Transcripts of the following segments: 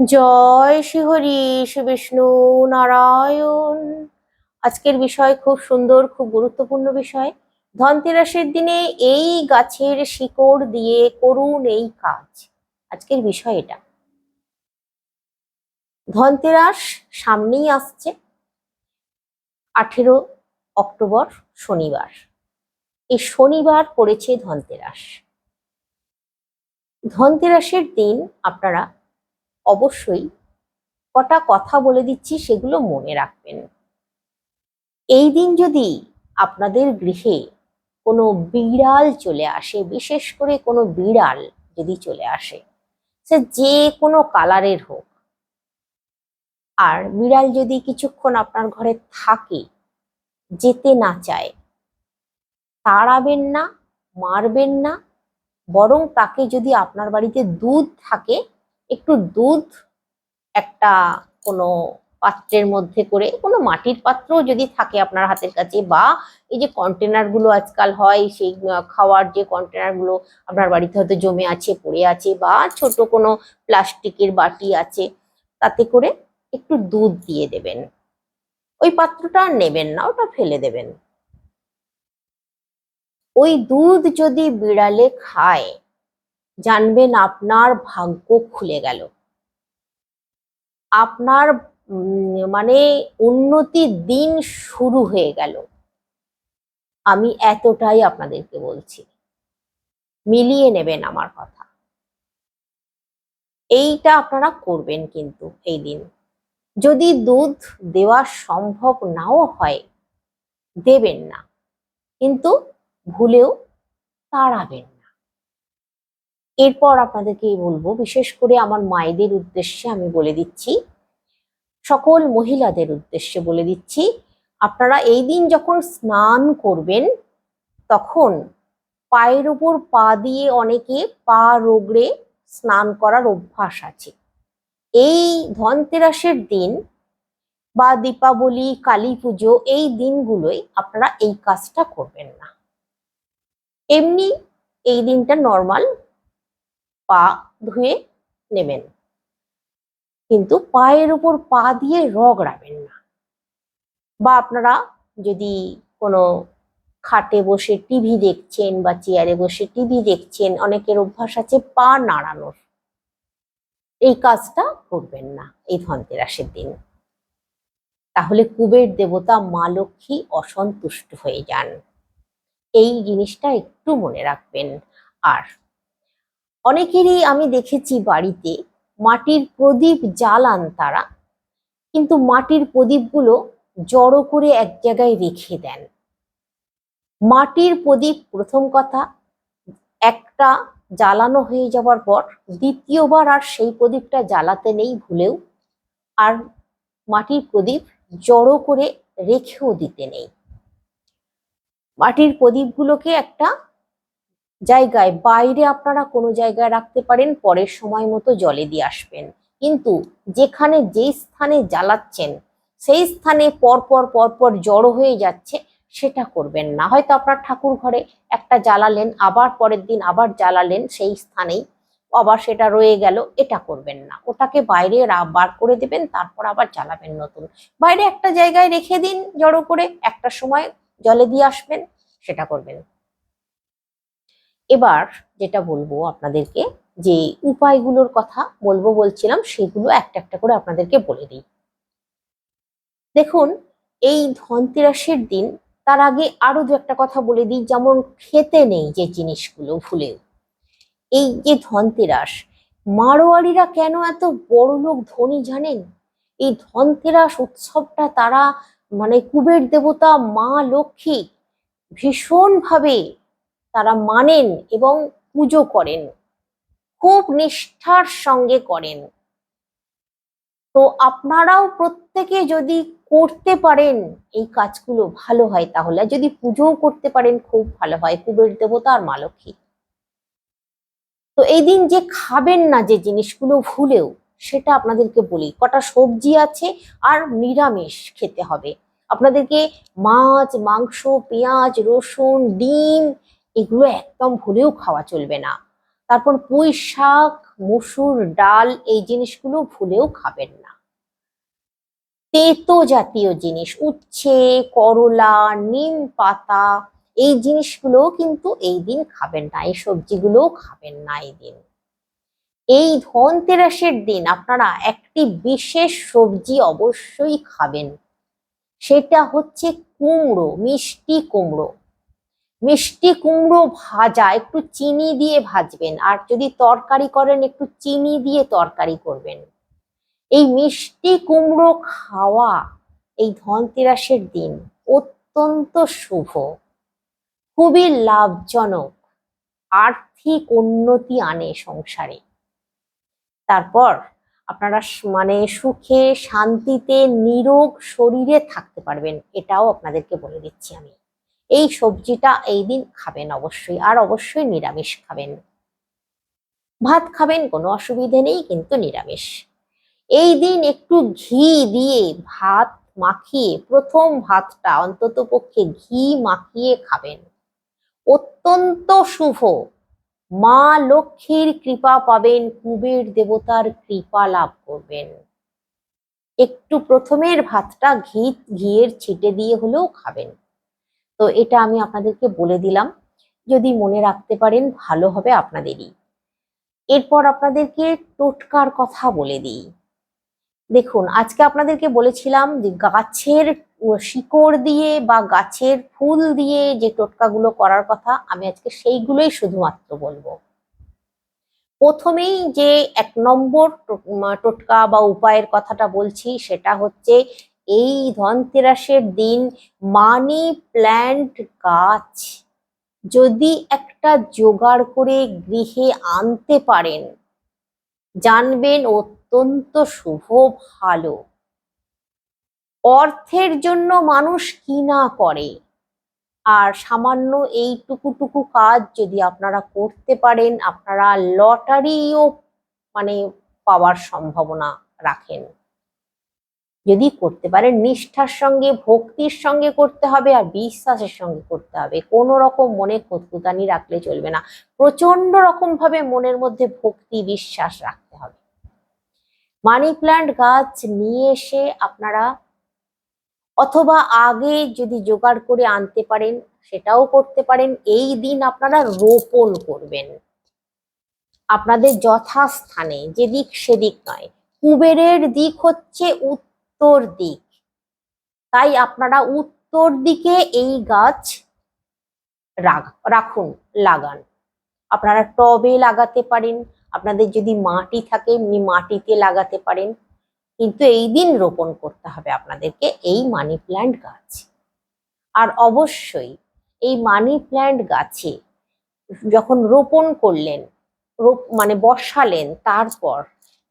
জয় শ্রীহরি, শ্রী বিষ্ণু নারায়ণ। আজকের বিষয় খুব সুন্দর, খুব গুরুত্বপূর্ণ বিষয়। ধনতেরাসের দিনে এই গাছের শিকড় দিয়ে করুন এই কাজ। আজকের বিষয় এটা। ধনতেরাস সামনেই আসছে, আঠেরো অক্টোবর শনিবার। এই শনিবার পড়েছে ধনতেরাস। ধনতেরাসের দিন আপনারা অবশ্যই কটা কথা বলে দিচ্ছি, সেগুলো মনে রাখবেন। এই দিন যদি আপনাদের গৃহে কোনো বিড়াল চলে আসে, বিশেষ করে কোনো বিড়াল যদি চলে আসে, সে যে কোনো কালারের হোক, আর বিড়াল যদি কিছুক্ষণ আপনার ঘরে থাকে, যেতে না চায়, তাড়াবেন না, মারবেন না, বরং তাকে যদি আপনার বাড়িতে দুধ থাকে একটু দুধ, একটা কোনো পাত্রের মধ্যে করে, কোনো মাটির পাত্র যদি থাকে আপনার হাতের কাছে বা এই যে কন্টেনারগুলো আজকাল হয়, সেই খাওয়ার যে কন্টেনারগুলো আপনার বাড়িতে হয়তো জমে আছে, পড়ে আছে বা ছোট কোনো প্লাস্টিকের বাটি আছে, তাতে করে একটু দুধ দিয়ে দেবেন। ওই পাত্রটা আর নেবেন না, ওটা ফেলে দেবেন। ওই দুধ যদি বিড়ালে খায় জানবেন আপনার ভাগ্য খুলে গেল। আপনার মানে উন্নতির দিন শুরু হয়ে গেল। আমি এতটাই আপনাদেরকে বলছি। মিলিয়ে নেবেন আমার কথা। এইটা আপনারা করবেন কিন্তু এই দিন। যদি দুধ দেওয়া সম্ভব নাও হয়, দেবেন না। কিন্তু ভুলেও তাড়াবেন। এরপর আপনাদেরকে বলব, বিশেষ করে আমার মায়েদের উদ্দেশ্যে আমি বলে দিচ্ছি, সকল মহিলাদের উদ্দেশ্যে বলে দিচ্ছি, আপনারা এই দিন যখন স্নান করবেন, তখন পায়ের উপর পা দিয়ে অনেকে পা রোগড়ে স্নান করার অভ্যাস আছে। এই ধনতেরাসের দিন বা দীপাবলি, কালী পুজো, এই দিনগুলোই আপনারা এই কাজটা করবেন না। এমনি এই দিনটা নর্মাল পা ধুয়ে নেবেন। কিন্তু পায়ের উপর পা দিয়ে রগড়াবেন না। বা আপনারা যদি কোনো খাটে বসে টিভি দেখছেন বা চেয়ারে বসে টিভি দেখছেন, অনেকের অভ্যাস আছে পা নাড়ানোর। এই কাজটা করবেন না এই ধনতেরাসের দিন। তাহলে কুবের দেবতা মা লক্ষ্মী অসন্তুষ্ট হয়ে যান। এই জিনিসটা একটু মনে রাখবেন। আর অনেকেরই আমি দেখেছি বাড়িতে মাটির প্রদীপ জ্বালান তারা, কিন্তু মাটির প্রদীপগুলো জড়ো করে এক জায়গায় রেখে দেন। মাটির প্রদীপ প্রথম কথা, একটা জ্বালানো হয়ে যাওয়ার পর দ্বিতীয়বার আর সেই প্রদীপটা জ্বালাতে নেই ভুলেও, আর মাটির প্রদীপ জড়ো করে রেখেও দিতে নেই। মাটির প্রদীপগুলোকে একটা জায়গায় বাইরে আপনারা কোনো জায়গায় রাখতে পারেন, পরের সময় মতো জলে দিয়ে আসবেন। কিন্তু যেখানে যেই স্থানে জ্বালাচ্ছেন, সেই স্থানে পরপর পরপর জড়ো হয়ে যাচ্ছে, সেটা করবেন না। হয়তো আপনার ঠাকুর ঘরে একটা জ্বালালেন, আবার পরের দিন আবার জ্বালালেন, সেই স্থানেই আবার সেটা রয়ে গেল, এটা করবেন না। ওটাকে বাইরে বার করে দেবেন, তারপর আবার জ্বালাবেন নতুন। বাইরে একটা জায়গায় রেখে দিন জড়ো করে, একটা সময় জলে দিয়ে আসবেন, সেটা করবেন। এবার যেটা বলব আপনাদেরকে, যে উপায়গুলোর কথা বলব বলছিলাম, সেগুলো একটা একটা করে আপনাদেরকে বলে দিই। দেখুন, এই ধনতেরাসের দিন, তার আগে আরও দু একটা কথা বলে দিই, যেমন খেতে নেই যে জিনিসগুলো ভুলে এই যে ধনতেরাস মারোয়ারিরা কেন এত বড় লোক ধনী জানেন? এই ধনতেরাস উৎসবটা তারা মানে কুবের দেবতা, মা লক্ষ্মী ভীষণভাবে তারা মানেন এবং পুজো করেন। খুব নিষ্ঠার সঙ্গে করেন। তো আপনারাও প্রত্যেকে যদি করতে পারেন এই কাজগুলো ভালো হয় তাহলে যদি পুজোও করতে পারেন খুব ভালো হয়, কুবের দেবতা আর মা তো এই দিন যে খাবেন না যে জিনিসগুলো ভুলেও, সেটা আপনাদেরকে বলি, কটা সবজি আছে আর নিরামিষ খেতে হবে। আপনাদেরকে মাছ, মাংস, পেঁয়াজ, রসুন, ডিম এগুলো একদম ভুলেও খাওয়া চলবে না। তারপর পুঁই শাক মসুর ডাল এই জিনিসগুলো ভুলেও খাবেন না। তেতো জাতীয় জিনিস, উচ্ছে, করলা, নিম পাতা, এই জিনিসগুলো কিন্তু এই দিন খাবেন না, এই সবজিগুলোও খাবেন না এই দিন। এই ধনতেরাসের দিন আপনারা একটি বিশেষ সবজি অবশ্যই খাবেন। সেটা হচ্ছে কুমড়ো, মিষ্টি কুমড়ো। মিষ্টি কুমড়ো ভাজা, একটু চিনি দিয়ে ভাজবেন। আর যদি তরকারি করেন, একটু চিনি দিয়ে তরকারি করবেন। এই মিষ্টি কুমড়ো খাওয়া এই ধনতেরাসের দিন অত্যন্ত শুভ, খুবই লাভজনক, আর্থিক উন্নতি আনে সংসারে। তারপর আপনারা মানে সুখে, শান্তিতে, নিরোগ শরীরে থাকতে পারবেন, এটাও আপনাদেরকে বলে দিচ্ছি আমি। এই সবজিটা এই দিন খাবেন অবশ্যই, আর অবশ্যই নিরামিষ খাবেন। ভাত খাবেন, কোনো অসুবিধে নেই, কিন্তু নিরামিষ। এই দিন একটু ঘি দিয়ে ভাত মাখিয়ে, প্রথম ভাতটা অন্তত পক্ষে ঘি মাখিয়ে খাবেন। অত্যন্ত শুভ। মা লক্ষ্মীর কৃপা পাবেন, কুবের দেবতার কৃপা লাভ করবেন। একটু প্রথমের ভাতটা ঘি, ঘিয়ের ছিটে দিয়ে হলেও খাবেন। তো এটা আমি আপনাদেরকে বলে দিলাম। যদি মনে রাখতে পারেন, ভালো হবে আপনাদেরই। এরপর আপনাদেরকে টোটকার কথা বলে দিই। দেখুন, আজকে আপনাদেরকে বলেছিলাম যে গাছের শিকড় দিয়ে বা গাছের ফুল দিয়ে যে টোটকাগুলো করার কথা, আমি আজকে সেইগুলোই শুধুমাত্র বলব। প্রথমেই যে এক নম্বর টোটকা বা উপায়ের কথাটা বলছি, সেটা হচ্ছে এই ধনতেরাসের দিন মানি প্ল্যান্ট গাছ যদি একটা জোগাড় করে গৃহে আনতে পারেন, জানবেন অত্যন্ত শুভ ভালো। অর্থের জন্য মানুষ কি না করে? আর সামান্য এইটুকুটুকু কাজ যদি আপনারা করতে পারেন, আপনারা লটারিও মানে পাওয়ার সম্ভাবনা রাখেন। যদি করতে পারেন নিষ্ঠার সঙ্গে, ভক্তির সঙ্গে করতে হবে আর বিশ্বাসের সঙ্গে করতে হবে। কোনো রকম মনে খুঁতখুতানি রাখলে চলবে না। প্রচণ্ড রকম ভাবে মনের মধ্যে ভক্তি, বিশ্বাস রাখতে হবে। মানি প্ল্যান্ট গাছ নিয়ে এসে আপনারা অথবা আগে যদি জোগাড় করে আনতে পারেন, সেটাও করতে পারেন। এই দিন আপনারা রোপণ করবেন। আপনাদের যথাস্থানে, যেদিক সেদিক নয়। কুবেরের দিক হচ্ছে উত্তর দিক। তাই আপনারা উত্তর দিকে এই গাছ রাখুন, লাগান। আপনারা টবে লাগাতে পারেন, আপনাদের যদি মাটি থাকে, এমনি মাটিতে লাগাতে পারেন। কিন্তু এই দিন রোপণ করতে হবে আপনাদেরকে এই মানি প্ল্যান্ট গাছ। আর অবশ্যই এই মানি প্ল্যান্ট গাছে যখন রোপণ করলেন মানে বসালেন, তারপর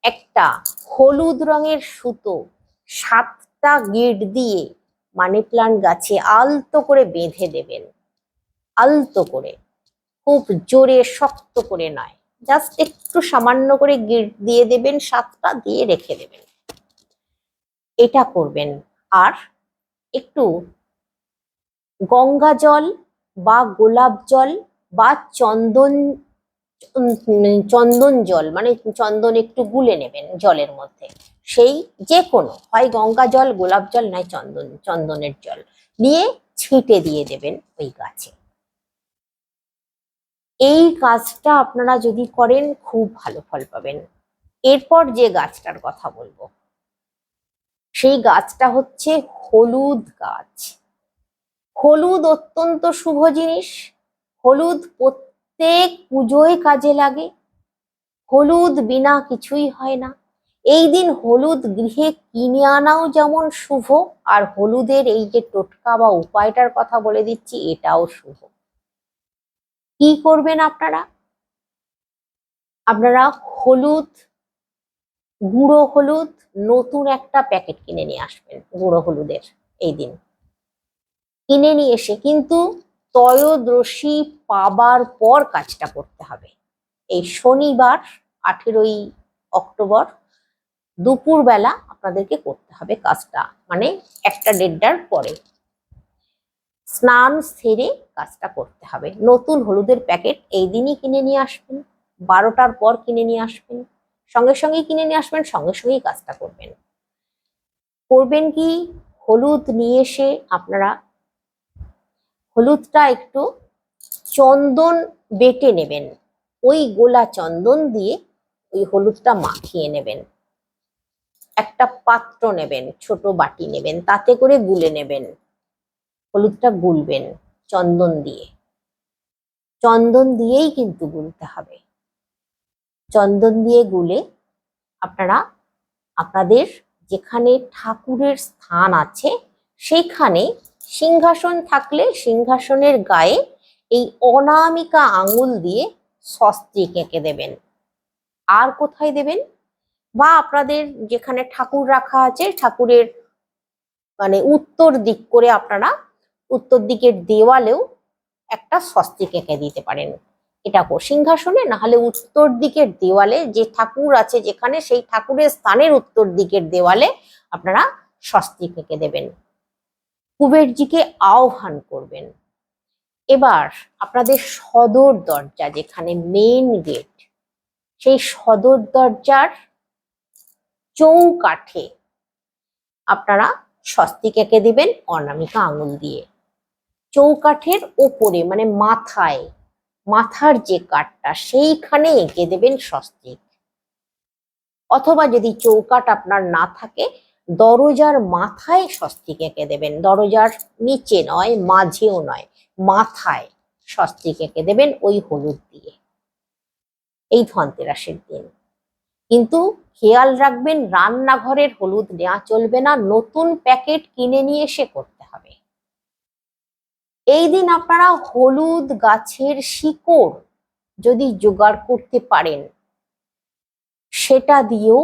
একটা হলুদ রঙের সুতো সাতটা গিট দিয়ে মানি প্লান্ট গাছে আলতো করে বেঁধে দেবেন। আলতো করে। খুব জোরে, শক্ত করে নয়। জাস্ট একটু সামান্য করে গিট দিয়ে দেবেন, সাতটা দিয়ে রেখে দেবেন। এটা করবেন। আর একটু গঙ্গা জল বা গোলাপ জল বা চন্দন চন্দন জল মানে চন্দন একটু গুলে নেবেন জলের মধ্যে। সেই যে কোনো, হয় গঙ্গা জল, গোলাপ জল, নয় চন্দন, চন্দনের জল, নিয়ে ছিটে দিয়ে দেবেন ওই গাছে। এই কাজটা আপনারা যদি করেন, খুব ভালো ফল পাবেন। এরপর যে গাছটার কথা বলব, সেই গাছটা হচ্ছে হলুদ গাছ। হলুদ অত্যন্ত শুভ জিনিস। হলুদ প্রত্যেক পুজোয় কাজে লাগে। হলুদ বিনা কিছুই হয় না। এই দিন হলুদ গৃহে কিনে আনাও যেমন শুভ, আর হলুদের এই যে টোটকা বা উপায়টার কথা বলে দিচ্ছি, এটাও শুভ। কি করবেন আপনারা? আপনারা হলুদ, গুঁড়ো হলুদ, নতুন একটা প্যাকেট কিনে নিয়ে আসবেন, গুঁড়ো হলুদের এই দিন। কিনে নিয়ে এসে কিন্তু ত্রয়োদশী পাবার পর কাজটা করতে হবে। এই শনিবার, আঠেরোই অক্টোবর দুপুরবেলা আপনাদেরকে করতে হবে কাজটা মানে একটা দেড়টার পরে। স্নান সেরে কাজটা করতে হবে। নতুন হলুদের প্যাকেট এই দিনই কিনে নিয়ে আসবেন, বারোটার পর কিনে নিয়ে আসবেন, সঙ্গে সঙ্গেই কিনে নিয়ে আসবেন, সঙ্গে সঙ্গেই কাজটা করবেন। করবেন কি? হলুদ নিয়ে এসে আপনারা হলুদটা একটু চন্দন বেটে নেবেন। ওই গোলা চন্দন দিয়ে ওই হলুদটা মাখিয়ে নেবেন। একটা পাত্র নেবেন, ছোট বাটি নেবেন, তাতে করে গুলে নেবেন। হলুদটা গুলবেন চন্দন দিয়ে। চন্দন দিয়েই কিন্তু গুলতে হবে। চন্দন দিয়ে গুলে আপনারা, আপনাদের যেখানে ঠাকুরের স্থান আছে সেইখানে সিংহাসন থাকলে সিংহাসনের গায়ে এই অনামিকা আঙুল দিয়ে স্বস্তিক এঁকে দেবেন। আর কোথায় দেবেন? বা আপনাদের যেখানে ঠাকুর রাখা আছে, ঠাকুরের মানে উত্তর দিক করে আপনারা উত্তর দিকের দেওয়ালেও একটা স্বস্তিক এঁকে দিতে পারেন। এটা সিংহাসনে না হলে উত্তর দিকের দেওয়ালে যে ঠাকুর আছে যেখানে, সেই ঠাকুরের স্থানের উত্তর দিকের দেওয়ালে আপনারা স্বস্তিক এঁকে দেবেন। কুবেরজিকে আহ্বান করবেন। এবার আপনাদের সদর দরজা যেখানে মেন গেট সেই সদর দরজার চৌকাঠে। আপনারা স্বস্তিক এঁকে দিবেন, অনামিকা আঙুল দিয়ে। চৌকাঠের ওপরে মানে মাথায়, মাথার যে কাঠটা, সেইখানে এঁকে দেবেন স্বস্তিক। অথবা যদি চৌকাট আপনার না থাকে, দরজার মাথায় স্বস্তিক এঁকে দেবেন। দরজার নিচে নয়, মাঝেও নয়, মাথায় স্বস্তিক এঁকে দেবেন ওই হলুদ দিয়ে। এই ধনতেরাসের দিন। কিন্তু খেয়াল রাখবেন, রান্নাঘরের হলুদ নেওয়া চলবে না, নতুন প্যাকেট কিনে নিয়ে এসে করতে হবে। এই দিন আপনারা হলুদ গাছের শিকড় যদি জোগাড় করতে পারেন, সেটা দিয়েও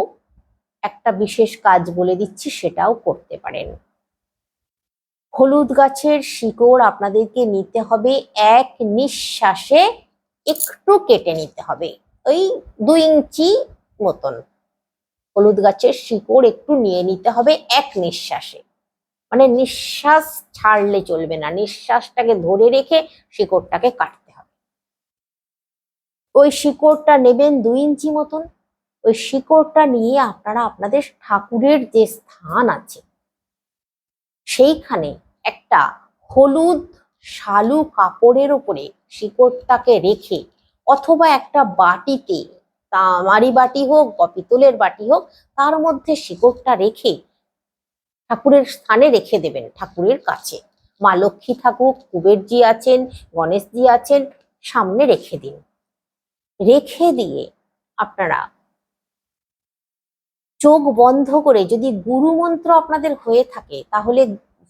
একটা বিশেষ কাজ বলে দিচ্ছি, সেটাও করতে পারেন। হলুদ গাছের শিকড় আপনাদেরকে নিতে হবে, এক নিঃশ্বাসে একটু কেটে নিতে হবে। ওই দুই ইঞ্চি মতন। হলুদ গাছের শিকড় একটু নিয়ে নিতে হবে এক নিঃশ্বাসে। মানে নিঃশ্বাস ছাড়লে চলবে না, নিঃশ্বাসটাকে ধরে রেখে শিকড়টাকে কাটতে হবে। ওই শিকড়টা নেবেন দুই ইঞ্চি মতন। ওই শিকড়টা নিয়ে আপনারা আপনাদের ঠাকুরের যে স্থান আছে, সেইখানে একটা হলুদ শালু কাপড়ের উপরে শিকড়টাকে রেখে অথবা একটা বাটিতে তামারি বাটি হোক বা পিতলের বাটি হোক, তার মধ্যে শিকড়টা রেখে ঠাকুরের স্থানে রেখে দেবেন ঠাকুরের কাছে। মা লক্ষ্মী ঠাকুর, কুবেরজি আছেন, গণেশজি আছেন, সামনে রেখে দিন। রেখে দিয়ে আপনারা চোখ বন্ধ করে যদি গুরু মন্ত্র আপনাদের হয়ে থাকে, তাহলে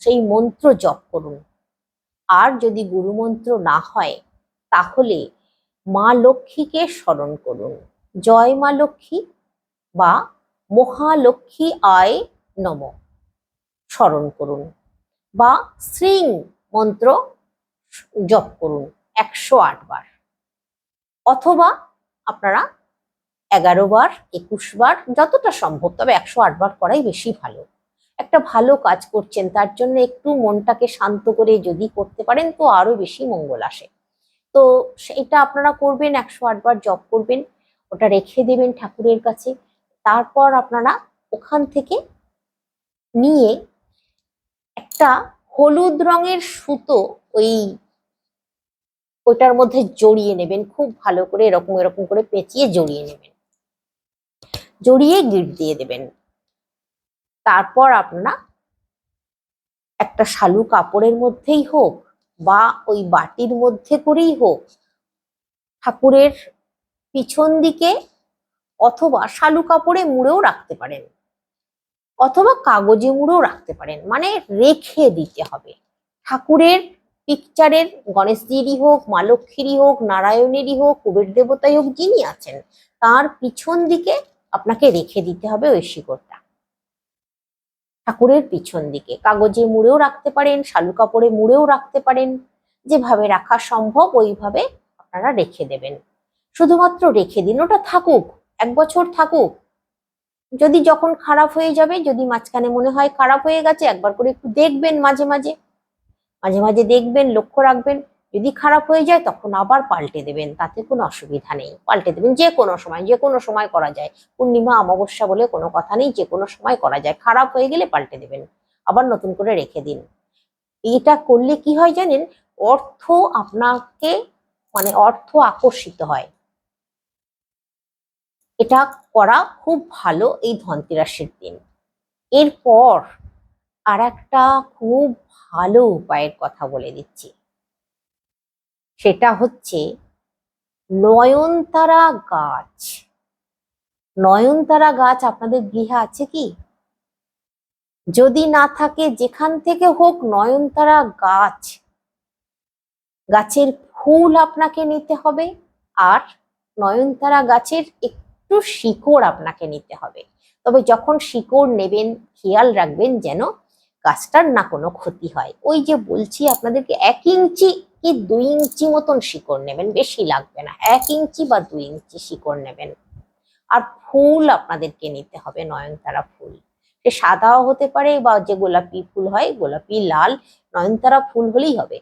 সেই মন্ত্র জপ করুন। আর যদি গুরু মন্ত্র না হয়, তাহলে মা লক্ষ্মীকে স্মরণ করুন। জয় মা লক্ষ্মী বা মহালক্ষ্মী আয় নম। স্মরণ করুন বা শ্রীং মন্ত্র জপ করুন একশো বার। অথবা আপনারা এগারো বার, একুশ বার, যতটা সম্ভব, তবে একশো বার করাই বেশি ভালো। একটা ভালো কাজ করছেন, তার জন্য একটু মনটাকে শান্ত করে যদি করতে পারেন, তো আরও বেশি মঙ্গল আসে। তো সেটা আপনারা করবেন, একশো বার জপ করবেন। ওটা রেখে দেবেন ঠাকুরের কাছে। তারপর আপনারা ওখান থেকে নিয়ে একটা হলুদ রঙের সুতো ওই ওইটার মধ্যে জড়িয়ে নেবেন, খুব ভালো করে এরকম এরকম করে পেঁচিয়ে জড়িয়ে নেবেন। জড়িয়ে গিট দিয়ে দেবেন। তারপর আপনারা একটা শালু কাপড়ের মধ্যেই হোক বা ওই বাটির মধ্যে করেই হোক ঠাকুরের পিছন দিকে অথবা শালু কাপড়ে মুড়েও রাখতে পারেন। অথবা কাগজে মুড়েও রাখতে পারেন। মানে রেখে দিতে হবে। ঠাকুরের পিকচারের গণেশজিরই হোক, মা লক্ষ্মীরই হোক, নারায়ণেরই হোক, কুবের দেবতাই হোক, যিনি আছেন, তার পিছন দিকে আপনাকে রেখে দিতে হবে ওই শিকড়টা। ঠাকুরের পিছন দিকে কাগজে মুড়েও রাখতে পারেন, শালু কাপড়ে মুড়েও রাখতে পারেন। যেভাবে রাখা সম্ভব, ওইভাবে আপনারা রেখে দেবেন। শুধুমাত্র রেখে দিন, ওটা থাকুক, এক বছর থাকুক। যদি যখন খারাপ হয়ে যাবে, যদি মাঝখানে মনে হয় খারাপ হয়ে গেছে, একবার করে একটু দেখবেন মাঝে মাঝে। মাঝে মাঝে দেখবেন, লক্ষ্য রাখবেন, যদি খারাপ হয়ে যায়, তখন আবার পাল্টে দেবেন, তাতে কোনো অসুবিধা নেই। পাল্টে দেবেন, যে কোনো সময়, যে কোনো সময় করা যায়। পূর্ণিমা, অমাবস্যা বলে কোনো কথা নেই, যে কোনো সময় করা যায়। খারাপ হয়ে গেলে পাল্টে দেবেন, আবার নতুন করে রেখে দিন। এটা করলে কি হয় জানেন? অর্থ আপনাকে মানে অর্থ আকর্ষিত হয়। এটা করা খুব ভালো এই ধনতেরাসের দিন। এরপর আর একটা খুব ভালো উপায়ের কথা বলে দিচ্ছি। সেটা হচ্ছে নয়নতারা গাছ। নয়নতারা গাছ আপনাদের গৃহে আছে কি? যদি না থাকে যেখান থেকে হোক নয়নতারা গাছ। গাছের ফুল আপনাকে নিতে হবে। আর নয়নতারা গাছের একটু শিকড় আপনাকে নিতে হবে। তবে যখন শিকড় নেবেন, খেয়াল রাখবেন যেন গাছটার না কোনো ক্ষতি হয়। ওই যে বলছি আপনাদেরকে, এক ইঞ্চি কি দুই ইঞ্চি মতন শিকড় নেবেন, বেশি লাগবে না। এক ইঞ্চি বা দুই ইঞ্চি শিকড় নেবেন। আর ফুল আপনাদেরকে নিতে হবে, নয়নতারা ফুল। সে সাদাও হতে পারে বা যে গোলাপি ফুল হয়, গোলাপি, লাল, নয়নতারা ফুল হলেই হবে।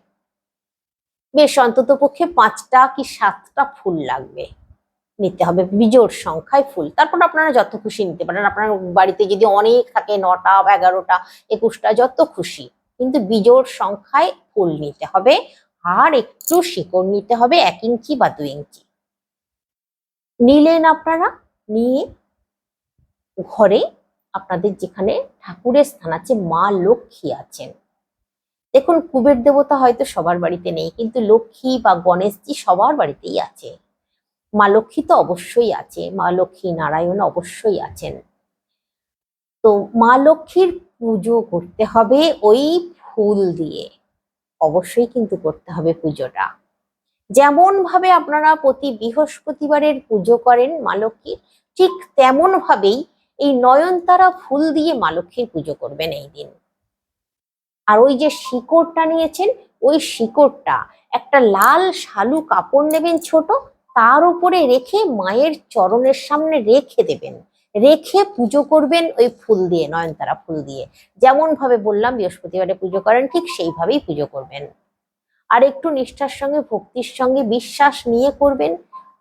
বেশ অন্তত পক্ষে পাঁচটা কি সাতটা ফুল লাগবে। নিতে হবে। বিজোড় সংখ্যায় ফুল। তারপর আপনারা যত খুশি নিতে পারেন। আপনার বাড়িতে যদি অনেক থাকে, নটা, এগারোটা, একুশটা, যত খুশি। কিন্তু বিজোড় সংখ্যায় ফুল নিতে হবে আর একটু শিকড় নিতে হবে এক ইঞ্চি বা দুই ইঞ্চি। নিলেন আপনারা, নিয়ে ঘরে আপনাদের যেখানে ঠাকুরের স্থান আছে, মা লক্ষ্মী আছেন। দেখুন, কুবের দেবতা হয়তো সবার বাড়িতে নেই, কিন্তু লক্ষ্মী বা গণেশজি সবার বাড়িতেই আছে। মা লক্ষ্মী তো অবশ্যই আছে মা লক্ষ্মী নারায়ণ অবশ্যই আছেন। তো মা লক্ষ্মীর পুজো করতে হবে ওই ফুল দিয়ে, অবশ্যই কিন্তু করতে হবে পুজোটা। যেমন ভাবে আপনারা প্রতি বৃহস্পতিবারের পুজো করেন মা লক্ষ্মীর, ঠিক তেমন ভাবেই এই নয়নতারা ফুল দিয়ে মা লক্ষ্মীর পুজো করবেন এই দিন। আর ওই যে শিকড়টা নিয়েছেন, ওই শিকড়টা একটা লাল শালু কাপড় নেবেন ছোট তার উপরে রেখে মায়ের চরণের সামনে রেখে দেবেন। রেখে পুজো করবেন ওই ফুল দিয়ে, নয়নতারা ফুল দিয়ে। যেমন ভাবে বললাম, বৃহস্পতিবারে পুজো করেন, ঠিক সেইভাবেই পুজো করবেন। আর একটু নিষ্ঠার সঙ্গে, ভক্তির সঙ্গে, বিশ্বাস নিয়ে করবেন,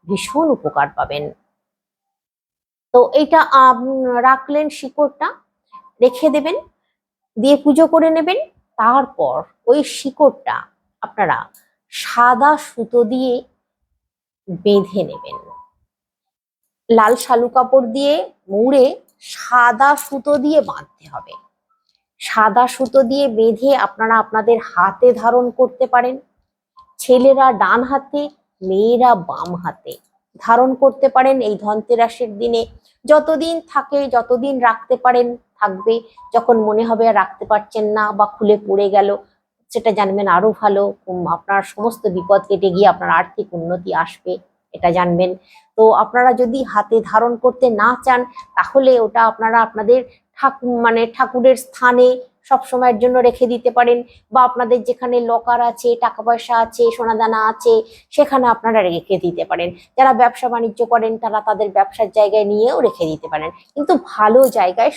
ভীষণ উপকার পাবেন। তো এইটা রাখলেন শিকড়টা, রেখে দেবেন, দিয়ে পুজো করে নেবেন। তারপর ওই শিকড়টা আপনারা সাদা সুতো দিয়ে বেঁধে নেবেন। লাল শালু কাপড় দিয়ে মুড়ে সাদা সুতো দিয়ে বাঁধতে হবে। সাদা সুতো দিয়ে বেঁধে আপনারা আপনাদের হাতে ধারণ করতে পারেন। ছেলেরা ডান হাতে, মেয়েরা বাম হাতে ধারণ করতে পারেন এই ধনতেরাসের দিনে। যতদিন থাকে, যতদিন রাখতে পারেন, থাকবে। যখন মনে হবে রাখতে পারছেন না বা খুলে পড়ে গেল সেটা জানবেন আরও ভালো আপনার সমস্ত বিপদ কেটে গিয়ে আপনার আর্থিক উন্নতি আসবে, এটা জানবেন। তো আপনারা যদি হাতে ধারণ করতে না চান, তাহলে ওটা আপনারা আপনাদের ঠাকুর মানে ঠাকুরের স্থানে সব সময়ের জন্য রেখে দিতে পারেন বা আপনাদের যেখানে লকার আছে, টাকা পয়সা আছে, সোনাদানা আছে, সেখানে আপনারা রেখে দিতে পারেন। যারা ব্যবসা বাণিজ্য করেন, তারা তাদের ব্যবসার জায়গায় নিয়েও রেখে দিতে পারেন। কিন্তু ভালো জায়গায়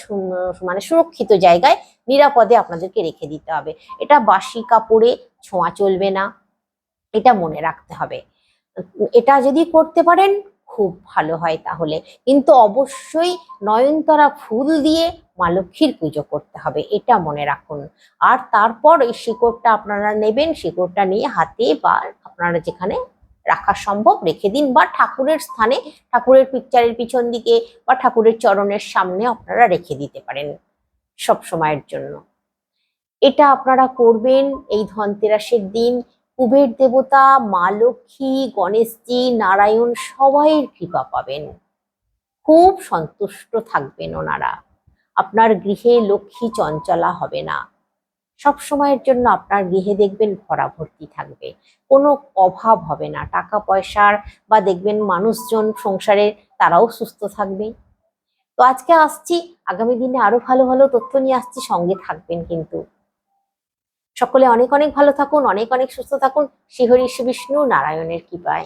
মানে সুরক্ষিত জায়গায় নিরাপদে আপনাদেরকে রেখে দিতে হবে। এটা বাসি কাপড়ে ছোঁয়া চলবে না। এটা মনে রাখতে হবে। এটা যদি করতে পারেন, খুব ভালো হয় তাহলে। কিন্তু অবশ্যই নয়নতারা ফুল দিয়ে মা লক্ষ্মীর পুজো করতে হবে, এটা মনে রাখুন। আর তারপর এই শিকড়টা আপনারা নেবেন, শিকড়টা নিয়ে হাতে বা আপনারা যেখানে রাখা সম্ভব রেখে দিন বা ঠাকুরের স্থানে, ঠাকুরের পিকচারের পিছন দিকে বা ঠাকুরের চরণের সামনে আপনারা রেখে দিতে পারেন। সব সময়ের জন্য। এটা আপনারা করবেন এই ধনতেরাসের দিন। কুবের দেবতা, মা লক্ষ্মী, গণেশজি, নারায়ণ সবাইয়ের কৃপা পাবেন। খুব সন্তুষ্ট থাকবেন ওনারা। আপনার গৃহে লক্ষ্মী চঞ্চলা হবে না। সব সময়ের জন্য আপনার গৃহে দেখবেন ভরা ভর্তি থাকবে। কোনো অভাব হবে না। টাকা পয়সার বা দেখবেন মানুষজন সংসারে তারাও সুস্থ থাকবে। তো আজকে আসছি, আগামী দিনে আরও ভালো ভালো তথ্য নিয়ে আসছি, সঙ্গে থাকবেন কিন্তু। সকলে অনেক অনেক ভালো থাকুন, অনেক অনেক সুস্থ থাকুন। শ্রীহরি বিষ্ণু, নারায়ণের কৃপায়।